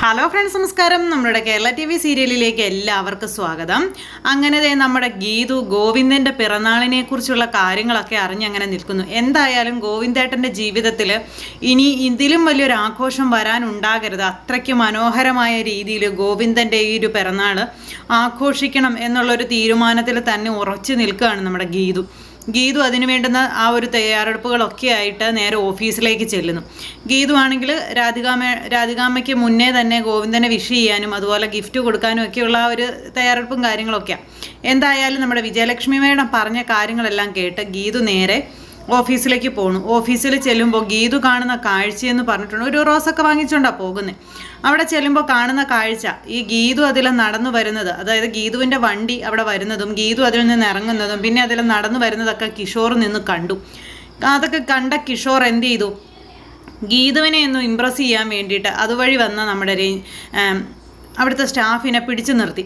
Hello friends നമസ്കാരം. നമ്മുടെ Kerala T V സീരിയലിലേക്ക് എല്ലാവർക്കും സ്വാഗതം. അങ്ങനെ നമ്മുടെ ഗീതു ഗോവിന്ദന്റെ പിറന്നാളിനെ കുറിച്ചുള്ള കാര്യങ്ങളൊക്കെ അറിഞ്ഞങ്ങനെ നിൽക്കുന്നു. എന്തായാലും ഗോവിന്ദേട്ടന്റെ ജീവിതത്തിൽ ഇനി ഇതിലും വലിയൊരു ആഘോഷം വരാനുണ്ടാകരുത് അത്രയ്ക്ക് മനോഹരമായ രീതിയിൽ ഗോവിന്ദന്റെ ഈ ഒരു പിറന്നാൾ ആഘോഷിക്കണം എന്നുള്ളൊരു തീരുമാനത്തിൽ തന്നെ ഉറച്ചു നിൽക്കുകയാണ് നമ്മുടെ ഗീതു. ഗീതു അതിനു വേണ്ടുന്ന ആ ഒരു തയ്യാറെടുപ്പുകളൊക്കെ ആയിട്ട് നേരെ ഓഫീസിലേക്ക് ചെല്ലുന്നു. ഗീതു ആണെങ്കിൽ രാധികാമ രാധികാമ്മയ്ക്ക് മുന്നേ തന്നെ ഗോവിന്ദനെ വിഷ് ചെയ്യാനും അതുപോലെ ഗിഫ്റ്റ് കൊടുക്കാനും ഒക്കെയുള്ള ആ ഒരു തയ്യാറെടുപ്പും കാര്യങ്ങളൊക്കെയാണ് എന്തായാലും നമ്മുടെ വിജയലക്ഷ്മി മേഡം പറഞ്ഞ കാര്യങ്ങളെല്ലാം കേട്ട് ഗീതു നേരെ ഓഫീസിലേക്ക് പോണു. ഓഫീസിൽ ചെല്ലുമ്പോൾ ഗീതു കാണുന്ന കാഴ്ചയെന്ന് പറഞ്ഞിട്ടുണ്ട്. ഒരു റോസൊക്കെ വാങ്ങിച്ചുകൊണ്ടാണ് പോകുന്നത് അവിടെ ചെല്ലുമ്പോൾ കാണുന്ന കാഴ്ച ഈ ഗീതു അതിൽ നടന്നു വരുന്നത് അതായത് ഗീതുവിന്റെ വണ്ടി അവിടെ വരുന്നതും ഗീതു അതിൽ നിന്ന് ഇറങ്ങുന്നതും പിന്നെ അതിൽ നടന്നു വരുന്നതൊക്കെ കിഷോർ നിന്ന് കണ്ടു. അതൊക്കെ കണ്ട കിഷോർ എന്ത് ചെയ്തു? ഗീതുവിനെ ഒന്ന് ഇമ്പ്രസ് ചെയ്യാൻ വേണ്ടിയിട്ട് അതുവഴി വന്ന നമ്മുടെ അവിടുത്തെ സ്റ്റാഫിനെ പിടിച്ചു നിർത്തി.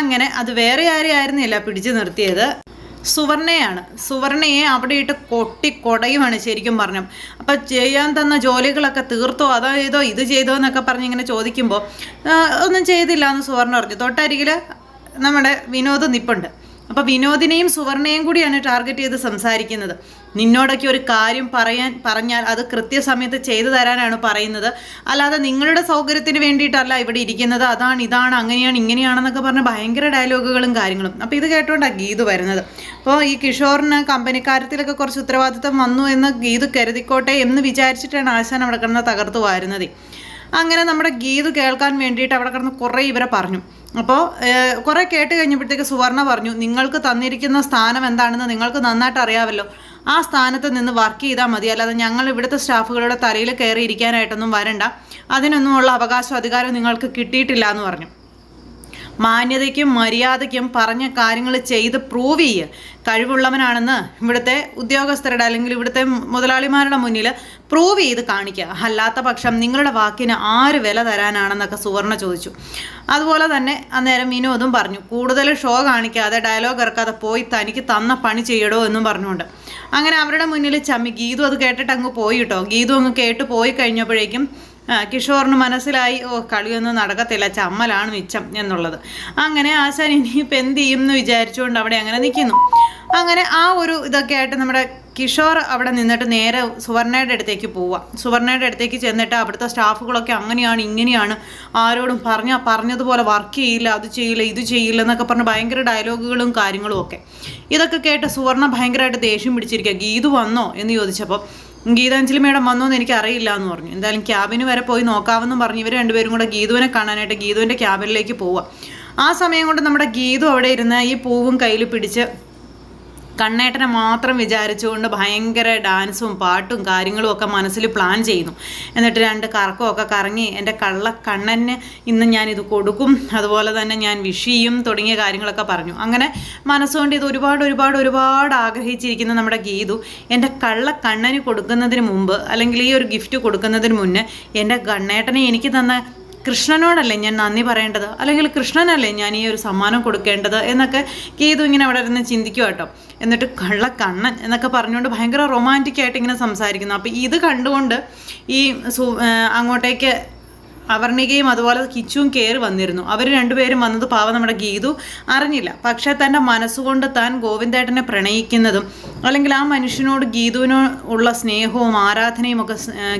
അങ്ങനെ അത് വേറെ ആരെയായിരുന്നില്ല പിടിച്ചു നിർത്തിയത്. സുവർണയാണ്. സുവർണയെ അവിടെ ഇട്ട് കൊട്ടി കൊടയുമാണ് ശരിക്കും പറഞ്ഞു അപ്പം ചെയ്യാൻ തന്ന ജോലികളൊക്കെ തീർത്തോ? അതോ ചെയ്തോ ഇത് ചെയ്തോ എന്നൊക്കെ പറഞ്ഞ് ഇങ്ങനെ ചോദിക്കുമ്പോൾ ഒന്നും ചെയ്തില്ല എന്ന് സുവർണ പറഞ്ഞു. തൊട്ടരികിൽ നമ്മുടെ വിനോദ് നിപ്പുണ്ട്. അപ്പോൾ വിനോദിനെയും സുവർണയും കൂടിയാണ് ടാർഗറ്റ് ചെയ്ത് സംസാരിക്കുന്നത്. നിന്നോടൊക്കെ ഒരു കാര്യം പറയാൻ പറഞ്ഞാൽ അത് കൃത്യസമയത്ത് ചെയ്തു തരാനാണ് പറയുന്നത്. അല്ലാതെ നിങ്ങളുടെ സൗകര്യത്തിന് വേണ്ടിയിട്ടല്ല ഇവിടെ ഇരിക്കുന്നത്. അതാണ് ഇതാണ് അങ്ങനെയാണ് ഇങ്ങനെയാണെന്നൊക്കെ പറഞ്ഞ് ഭയങ്കര ഡയലോഗുകളും കാര്യങ്ങളും. അപ്പോൾ ഇത് കേട്ടോണ്ടാണ് ഗീത് വരുന്നത്. അപ്പോൾ ഈ കിഷോറിന് കമ്പനിക്കാര്യത്തിലൊക്കെ കുറച്ച് ഉത്തരവാദിത്തം വന്നു എന്ന് ഗീത് കരുതിക്കോട്ടെ എന്ന് വിചാരിച്ചിട്ടാണ് ആശാൻ അവിടെ കിടന്ന് തകർത്തു വരുന്നത്. അങ്ങനെ നമ്മുടെ ഗീത് കേൾക്കാൻ വേണ്ടിയിട്ട് അവിടെ കിടന്ന് കുറേ ഇവരെ പറഞ്ഞു. അപ്പോൾ കുറേ കേട്ട് കഴിഞ്ഞപ്പോഴത്തേക്ക് സുവർണ പറഞ്ഞു നിങ്ങൾക്ക് തന്നിരിക്കുന്ന സ്ഥാനം എന്താണെന്ന് നിങ്ങൾക്ക് നന്നായിട്ട് അറിയാമല്ലോ ആ സ്ഥാനത്ത് നിന്ന് വർക്ക് ചെയ്താൽ മതി. അല്ലാതെ ഞങ്ങൾ ഇവിടുത്തെ സ്റ്റാഫുകളുടെ തലയിൽ കയറി ഇരിക്കാനായിട്ടൊന്നും വരണ്ട അതിനൊന്നുമുള്ള അവകാശം അധികാരം നിങ്ങൾക്ക് കിട്ടിയിട്ടില്ല എന്ന് പറഞ്ഞു. മാന്യതയ്ക്കും മര്യാദയ്ക്കും പറഞ്ഞ കാര്യങ്ങൾ ചെയ്ത് പ്രൂവ് ചെയ്യുക കഴിവുള്ളവനാണെന്ന് ഇവിടുത്തെ ഉദ്യോഗസ്ഥരുടെ അല്ലെങ്കിൽ ഇവിടുത്തെ മുതലാളിമാരുടെ മുന്നിൽ പ്രൂവ് ചെയ്ത് കാണിക്കുക. അല്ലാത്ത പക്ഷം നിങ്ങളുടെ വാക്കിന് ആര് വില തരാനാണെന്നൊക്കെ സുവർണ ചോദിച്ചു. അതുപോലെ തന്നെ അന്നേരം വിനോദും പറഞ്ഞു കൂടുതൽ ഷോ കാണിക്കാതെ ഡയലോഗ് ഇറക്കാതെ പോയി തനിക്ക് തന്ന പണി ചെയ്യടോ എന്നും പറഞ്ഞുകൊണ്ട്. അങ്ങനെ അവരുടെ മുന്നിൽ ചമ്മി ഗീതു അത് കേട്ടിട്ട് അങ്ങ് പോയി കേട്ടോ. ഗീതു അങ്ങ് കേട്ട് പോയി കഴിഞ്ഞപ്പോഴേക്കും കിഷോറിന് മനസ്സിലായി ഓ കളിയൊന്നും നടക്കത്തില്ല ചമ്മലാണ് മിച്ചം എന്നുള്ളത്. അങ്ങനെ ആശാൻ ഇനിയിപ്പോൾ എന്ത് ചെയ്യും എന്ന് വിചാരിച്ചുകൊണ്ട് അവിടെ അങ്ങനെ നിൽക്കുന്നു അങ്ങനെ ആ ഒരു ഇതൊക്കെ ആയിട്ട് നമ്മുടെ കിഷോർ അവിടെ നിന്നിട്ട് നേരെ സുവർണയുടെ അടുത്തേക്ക് പോവാം. സുവർണയുടെ അടുത്തേക്ക് ചെന്നിട്ട് അവിടുത്തെ സ്റ്റാഫുകളൊക്കെ അങ്ങനെയാണ് ഇങ്ങനെയാണ് ആരോടും പറഞ്ഞാൽ പറഞ്ഞതുപോലെ വർക്ക് ചെയ്യില്ല അത് ചെയ്യില്ല ഇത് ചെയ്യില്ല എന്നൊക്കെ പറഞ്ഞ് ഭയങ്കര ഡയലോഗുകളും കാര്യങ്ങളും ഒക്കെ. ഇതൊക്കെ കേട്ട് സുവർണ ഭയങ്കരമായിട്ട് ദേഷ്യം പിടിച്ചിരിക്കുക ഗീതു വന്നോ എന്ന് ചോദിച്ചപ്പോൾ ഗീതാഞ്ജലി മേഡം വന്നോ എന്ന് എനിക്ക് അറിയില്ല എന്ന് പറഞ്ഞു. എന്തായാലും ക്യാബിന് വരെ പോയി നോക്കാമെന്നും പറഞ്ഞു. ഇവർ രണ്ടുപേരും കൂടെ ഗീതുവിനെ കാണാനായിട്ട് ഗീതുവിന്റെ ക്യാബിനിലേക്ക് പോവാം. ആ സമയം കൊണ്ട് നമ്മുടെ ഗീതു അവിടെ ഇരുന്ന് ഈ പൂവും കയ്യിൽ പിടിച്ച് കണ്ണേട്ടനെ മാത്രം വിചാരിച്ചുകൊണ്ട് ഭയങ്കര ഡാൻസും പാട്ടും കാര്യങ്ങളും ഒക്കെ മനസ്സിൽ പ്ലാൻ ചെയ്യുന്നു. എന്നിട്ട് രണ്ട് കറക്കമൊക്കെ കറങ്ങി എന്റെ കള്ള കണ്ണന് ഇന്ന് ഞാനിത് കൊടുക്കും അതുപോലെ തന്നെ ഞാൻ വിഷ് ചെയ്യും തുടങ്ങിയ കാര്യങ്ങളൊക്കെ പറഞ്ഞു. അങ്ങനെ മനസ്സുകൊണ്ട് ഇത് ഒരുപാട് ഒരുപാട് ഒരുപാട് ആഗ്രഹിച്ചിരിക്കുന്ന നമ്മുടെ ഗീതു എന്റെ കള്ള കണ്ണന് കൊടുക്കുന്നതിന് മുമ്പ് അല്ലെങ്കിൽ ഈ ഒരു ഗിഫ്റ്റ് കൊടുക്കുന്നതിന് മുന്നേ എന്റെ കണ്ണേട്ടനെ എനിക്ക് തന്ന കൃഷ്ണനോടല്ലേ ഞാൻ നന്ദി പറയേണ്ടത്? അല്ലെങ്കിൽ കൃഷ്ണനല്ലേ ഞാൻ ഈ ഒരു സമ്മാനം കൊടുക്കേണ്ടത്? എന്നൊക്കെ ഗീതു ഇങ്ങനെ അവിടെ ഇരുന്ന് ചിന്തിക്കുക കേട്ടോ. എന്നിട്ട് കള്ള കണ്ണൻ എന്നൊക്കെ പറഞ്ഞുകൊണ്ട് ഭയങ്കര റൊമാന്റിക് ആയിട്ട് ഇങ്ങനെ സംസാരിക്കുന്നു. അപ്പോൾ ഇത് കണ്ടുകൊണ്ട് ഈ അങ്ങോട്ടേക്ക് അവർണികയും അതുപോലെ കിച്ചുവും കയറി വന്നിരുന്നു. അവർ രണ്ടുപേരും വന്നത് പാവം നമ്മുടെ ഗീതു അറിഞ്ഞില്ല. പക്ഷേ തന്റെ മനസ്സുകൊണ്ട് താൻ ഗോവിന്ദേട്ടനെ പ്രണയിക്കുന്നതും അല്ലെങ്കിൽ ആ മനുഷ്യനോട് ഗീതുവിനോ ഉള്ള സ്നേഹവും ആരാധനയും ഒക്കെ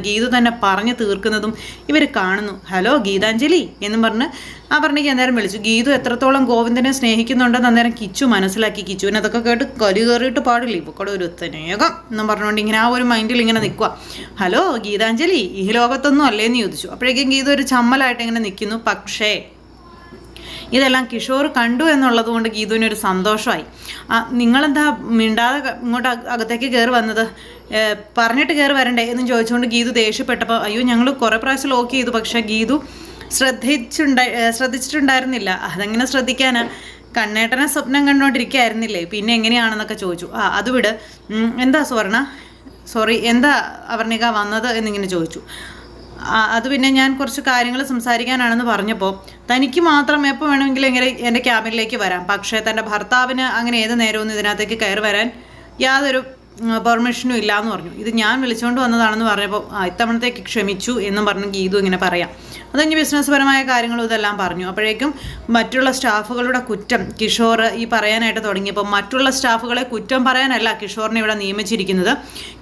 ഗീതു തന്നെ പറഞ്ഞു തീർക്കുന്നതും ഇവർ കാണുന്നു. ഹലോ ഗീതാഞ്ജലി എന്നും പറഞ്ഞ് ആ അപർണിക്ക് അന്നേരം വിളിച്ചു. ഗീതു എത്രത്തോളം ഗോവിന്ദനെ സ്നേഹിക്കുന്നുണ്ടെന്ന് അന്നേരം കിച്ചു മനസ്സിലാക്കി. കിച്ചുവിന് അതൊക്കെ കേട്ട് കരു കയറിയിട്ട് പാടില്ല? ഇവക്കൂടെ ഒരു സ്നേഹം എന്നും പറഞ്ഞുകൊണ്ട് ഇങ്ങനെ ആ ഒരു മൈൻഡിൽ ഇങ്ങനെ നിൽക്കുക ഹലോ ഗീതാഞ്ജലി ഈ ലോകത്തൊന്നും അല്ലേന്ന് ചോദിച്ചു. അപ്പോഴേക്കും ഗീതു ഒരു ചമ്മലായിട്ട് ഇങ്ങനെ നിൽക്കുന്നു പക്ഷേ ഇതെല്ലാം കിഷോർ കണ്ടു എന്നുള്ളത് കൊണ്ട് ഗീതുവിനൊരു സന്തോഷമായി. നിങ്ങളെന്താ മിണ്ടാതെ ഇങ്ങോട്ട് അകത്തേക്ക് കയറി വന്നത്? പറഞ്ഞിട്ട് കയറി വരണ്ടേ എന്നും ചോദിച്ചുകൊണ്ട് ഗീതു ദേഷ്യപ്പെട്ടപ്പോൾ അയ്യോ ഞങ്ങൾ കുറേ പ്രാവശ്യം ലോക്ക് ചെയ്തു പക്ഷേ ഗീതു ശ്രദ്ധിച്ചുണ്ടായി ശ്രദ്ധിച്ചിട്ടുണ്ടായിരുന്നില്ല. അതെങ്ങനെ ശ്രദ്ധിക്കാനാ? കണ്ണേട്ടനെ സ്വപ്നം കണ്ടുകൊണ്ടിരിക്കുകയായിരുന്നില്ലേ പിന്നെ എങ്ങനെയാണെന്നൊക്കെ ചോദിച്ചു. ആ അത് വിട്. എന്താ സുവർണ? സോറി എന്താ അവർണിക വന്നത് എന്നിങ്ങനെ ചോദിച്ചു. അത് പിന്നെ ഞാൻ കുറച്ച് കാര്യങ്ങൾ സംസാരിക്കാനാണെന്ന് പറഞ്ഞപ്പോൾ തനിക്ക് മാത്രം എപ്പോൾ വേണമെങ്കിലും ഇങ്ങനെ എന്റെ ക്യാബിനിലേക്ക് വരാം. പക്ഷേ തന്റെ ഭർത്താവിന് അങ്ങനെ ഏത് നേരവും ഇതിനകത്തേക്ക് കയറി വരാൻ യാതൊരു പെർമിഷനും ഇല്ല എന്ന് പറഞ്ഞു. ഇത് ഞാൻ വിളിച്ചുകൊണ്ട് വന്നതാണെന്ന് പറഞ്ഞപ്പോൾ "ആ, ഇത്തവണത്തേക്ക് ക്ഷമിച്ചു എന്നും പറഞ്ഞ് ഗീതു ഇങ്ങനെ പറയാം. അത് കഴിഞ്ഞ് ബിസിനസ് പരമായ കാര്യങ്ങളും ഇതെല്ലാം പറഞ്ഞു. അപ്പോഴേക്കും മറ്റുള്ള സ്റ്റാഫുകളുടെ കുറ്റം കിഷോർ ഈ പറയാനായിട്ട് തുടങ്ങിയപ്പോൾ മറ്റുള്ള സ്റ്റാഫുകളെ കുറ്റം പറയാനല്ല കിഷോറിനെ ഇവിടെ നിയമിച്ചിരിക്കുന്നത്.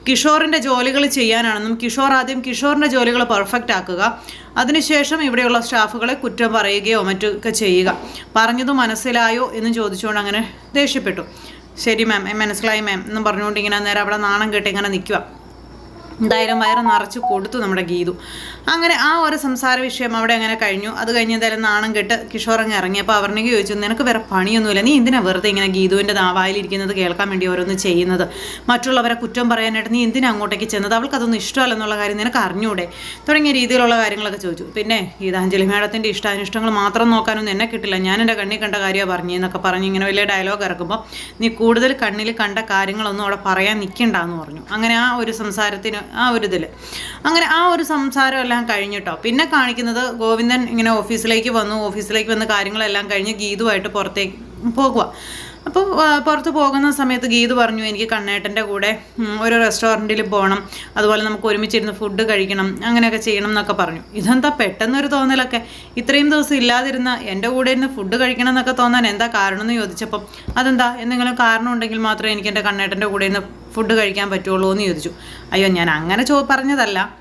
കിഷോറിന്റെ ജോലികൾ ചെയ്യാനാണെന്നും കിഷോർ ആദ്യം കിഷോറിന്റെ ജോലികൾ പെർഫെക്റ്റ് ആക്കുക അതിനുശേഷം ഇവിടെയുള്ള സ്റ്റാഫുകളെ കുറ്റം പറയുകയോ മറ്റൊക്കെ ചെയ്യുക. പറഞ്ഞത് മനസ്സിലായോ എന്ന് ചോദിച്ചുകൊണ്ട് അങ്ങനെ ദേഷ്യപ്പെട്ടു. ശരി മാം മനസ്സിലായി മാം എന്നും പറഞ്ഞുകൊണ്ട് ഇങ്ങനെ നേരെ അവിടെ നാണം കെട്ടി ഇങ്ങനെ നിൽക്കുക എന്തായാലും വയറ് നിറച്ച് കൊടുത്തു നമ്മുടെ ഗീതു. അങ്ങനെ ആ ഒരു സംസാര വിഷയം അവിടെ അങ്ങനെ കഴിഞ്ഞു. അത് കഴിഞ്ഞ് എന്തായാലും നാണം കെട്ട് കിഷോർ അങ്ങ് ഇറങ്ങിയപ്പോൾ അവർണിക്ക് ചോദിച്ചു നിനക്ക് വേറെ പണിയൊന്നുമില്ല. നീ എന്തിനാ വെറുതെ ഇങ്ങനെ ഗീതുവിന്റെ നാവായിലിരിക്കുന്നത് കേൾക്കാൻ വേണ്ടി ഓരോന്ന് ചെയ്യുന്നത്? മറ്റുള്ളവരെ കുറ്റം പറയാനായിട്ട് നീ എന്തിനാ അങ്ങോട്ടേക്ക് ചെന്നത്? അവൾക്ക് അതൊന്നും ഇഷ്ടമല്ലെന്നുള്ള കാര്യം നിനക്ക് അറിഞ്ഞൂടെ? തുടങ്ങിയ രീതിയിലുള്ള കാര്യങ്ങളൊക്കെ ചോദിച്ചു. പിന്നെ ഗീതാഞ്ജലി മേഡത്തിന്റെ ഇഷ്ടാനിഷ്ടങ്ങൾ മാത്രം നോക്കാനൊന്നും എന്നെ കിട്ടില്ല. ഞാൻ എന്റെ കണ്ണിൽ കണ്ട കാര്യമാണ് പറഞ്ഞു എന്നൊക്കെ പറഞ്ഞ് ഇങ്ങനെ വലിയ ഡയലോഗ് ഇറക്കുമ്പോൾ നീ കൂടുതൽ കണ്ണിൽ കണ്ട കാര്യങ്ങളൊന്നും അവിടെ പറയാൻ നിൽക്കണ്ടെന്ന് പറഞ്ഞു. അങ്ങനെ ആ ഒരു സംസാരത്തിന് ആ ഒരു ഇതിൽ അങ്ങനെ ആ ഒരു സംസാരം എല്ലാം കഴിഞ്ഞിട്ടോ പിന്നെ കാണിക്കുന്നത് ഗോവിന്ദൻ ഇങ്ങനെ ഓഫീസിലേക്ക് വന്നു. ഓഫീസിലേക്ക് വന്ന് കാര്യങ്ങളെല്ലാം കഴിഞ്ഞ് ഗീതുവായിട്ട് പുറത്തേക്ക് പോകുക അപ്പോൾ പുറത്ത് പോകുന്ന സമയത്ത് ഗീത് പറഞ്ഞു എനിക്ക് കണ്ണേട്ടന്റെ കൂടെ ഒരു റെസ്റ്റോറന്റിൽ പോകണം അതുപോലെ നമുക്ക് ഒരുമിച്ചിരുന്ന് ഫുഡ് കഴിക്കണം. അങ്ങനെയൊക്കെ ചെയ്യണം എന്നൊക്കെ പറഞ്ഞു. ഇതെന്താ പെട്ടെന്നൊരു തോന്നലൊക്കെ? ഇത്രയും ദിവസം ഇല്ലാതിരുന്ന എന്റെ കൂടെ ഇരുന്ന് ഫുഡ് കഴിക്കണം എന്നൊക്കെ തോന്നാൻ എന്താ കാരണം എന്ന് ചോദിച്ചപ്പം അതെന്താ? എന്തെങ്കിലും കാരണം ഉണ്ടെങ്കിൽ മാത്രമേ എനിക്ക് എന്റെ കണ്ണേട്ടന്റെ കൂടെ ഇരുന്ന് ഫുഡ് കഴിക്കാൻ പറ്റുള്ളൂ എന്ന് ചോദിച്ചു. അയ്യോ ഞാൻ അങ്ങനെ ചോ പറഞ്ഞതല്ല.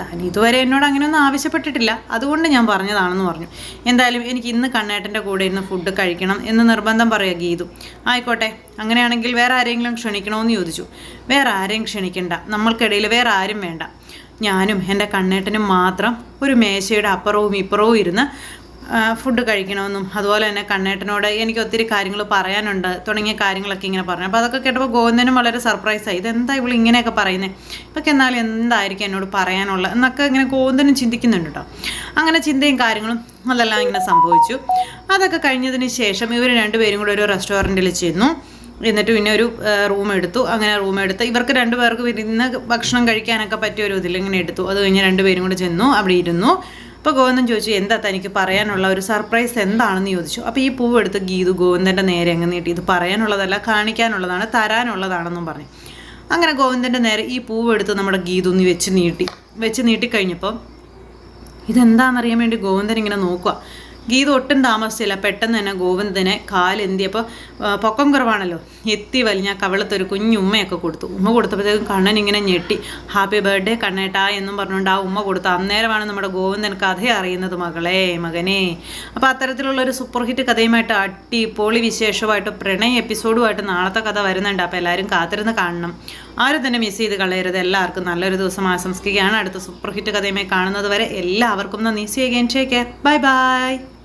താൻ ഇതുവരെ എന്നോട് അങ്ങനെയൊന്നും ആവശ്യപ്പെട്ടിട്ടില്ല. അതുകൊണ്ട് ഞാൻ പറഞ്ഞതാണെന്ന് പറഞ്ഞു. എന്തായാലും എനിക്ക് ഇന്ന് കണ്ണേട്ടന്റെ കൂടെ ഇരുന്ന് ഫുഡ് കഴിക്കണം എന്ന് നിർബന്ധം പറയുക ഗീതു. ആയിക്കോട്ടെ അങ്ങനെയാണെങ്കിൽ വേറെ ആരെങ്കിലും ക്ഷണിക്കണമെന്ന് ചോദിച്ചു. വേറെ ആരെയും ക്ഷണിക്കണ്ട. നമ്മൾക്കിടയിൽ വേറെ ആരും വേണ്ട. ഞാനും എന്റെ കണ്ണേട്ടനും മാത്രം ഒരു മേശയുടെ അപ്പുറവും ഇപ്പുറവും ഇരുന്ന് ഫുഡ് കഴിക്കണമെന്നും അതുപോലെ തന്നെ കണ്ണേട്ടനോട് എനിക്ക് ഒത്തിരി കാര്യങ്ങൾ പറയാനുണ്ട് തുടങ്ങിയ കാര്യങ്ങളൊക്കെ ഇങ്ങനെ പറഞ്ഞു. അപ്പോൾ അതൊക്കെ കേട്ടപ്പോൾ ഗോവിന്ദനും വളരെ സർപ്രൈസായി ഇതെന്താ ഇവൾ ഇങ്ങനെയൊക്കെ പറയുന്നത് ഇപ്പം എന്നാലും എന്തായിരിക്കും എന്നോട് പറയാനുള്ള? എന്നൊക്കെ ഇങ്ങനെ ഗോവിന്ദനും ചിന്തിക്കുന്നുണ്ട് കേട്ടോ അങ്ങനെ ചിന്തയും കാര്യങ്ങളും അതെല്ലാം ഇങ്ങനെ സംഭവിച്ചു. അതൊക്കെ കഴിഞ്ഞതിന് ശേഷം ഇവർ രണ്ടുപേരും കൂടെ ഒരു റെസ്റ്റോറന്റിൽ ചെന്നു. എന്നിട്ട് പിന്നെ ഒരു റൂം എടുത്തു. അങ്ങനെ റൂം എടുത്ത് ഇവർക്ക് രണ്ടുപേർക്ക് ഇരുന്ന് ഭക്ഷണം കഴിക്കാനൊക്കെ പറ്റിയ ഒരു ഇതിൽ ഇങ്ങനെ എടുത്തു. അത് കഴിഞ്ഞ് രണ്ടുപേരും കൂടെ ചെന്നു. അവിടെ ഇരുന്നു. അപ്പോൾ ഗോവിന്ദൻ ചോദിച്ചു എന്താ തനിക്ക് പറയാനുള്ള ഒരു സർപ്രൈസ് എന്താണെന്ന് ചോദിച്ചു. അപ്പോൾ ഈ പൂവ് എടുത്ത് ഗീതു ഗോവിന്ദന്റെ നേരെ അങ്ങ് നീട്ടി. ഇത് പറയാനുള്ളതല്ല കാണിക്കാനുള്ളതാണ് തരാനുള്ളതാണെന്നും പറഞ്ഞു. അങ്ങനെ ഗോവിന്ദന്റെ നേരെ ഈ പൂവ് എടുത്ത് നമ്മുടെ ഗീതു നീ വെച്ച് നീട്ടി. വെച്ച് നീട്ടിക്കഴിഞ്ഞപ്പോൾ ഇതെന്താണെന്നറിയാൻ വേണ്ടി ഗോവിന്ദൻ ഇങ്ങനെ നോക്കുക ഗീത ഒട്ടും താമസിച്ചില്ല. പെട്ടെന്ന് തന്നെ ഗോവിന്ദനെ കാലെന്തിയപ്പോൾ പൊക്കം കുറവാണല്ലോ. എത്തി വലിഞ്ഞ കവളത്തൊരു കുഞ്ഞു ഉമ്മയൊക്കെ കൊടുത്തു. ഉമ്മ കൊടുത്തപ്പോഴത്തേക്കും കണ്ണൻ ഇങ്ങനെ ഞെട്ടി. ഹാപ്പി ബർത്ത്ഡേ കണ്ണേട്ടാ എന്നും പറഞ്ഞുകൊണ്ട് ആ ഉമ്മ കൊടുത്ത. അന്നേരമാണ് നമ്മുടെ ഗോവിന്ദൻ കഥ അറിയുന്നത് മകളെ മകനെ. അപ്പോൾ അത്തരത്തിലുള്ള ഒരു സൂപ്പർ ഹിറ്റ് കഥയുമായിട്ട് അടിപൊളി വിശേഷമായിട്ട് പ്രണയ എപ്പിസോഡുമായിട്ട് നാളത്തെ കഥ വരുന്നുണ്ട്. അപ്പോൾ എല്ലാവരും കാത്തിരുന്ന് കാണണം. ആരും തന്നെ മിസ് ചെയ്ത് കളയരുത്. എല്ലാവർക്കും നല്ലൊരു ദിവസം ആശംസിക്കുകയാണ്. അടുത്ത സൂപ്പർ ഹിറ്റ് കഥയുമായി കാണുന്നത് വരെ എല്ലാവർക്കും നന്ദി. See again take care bye bye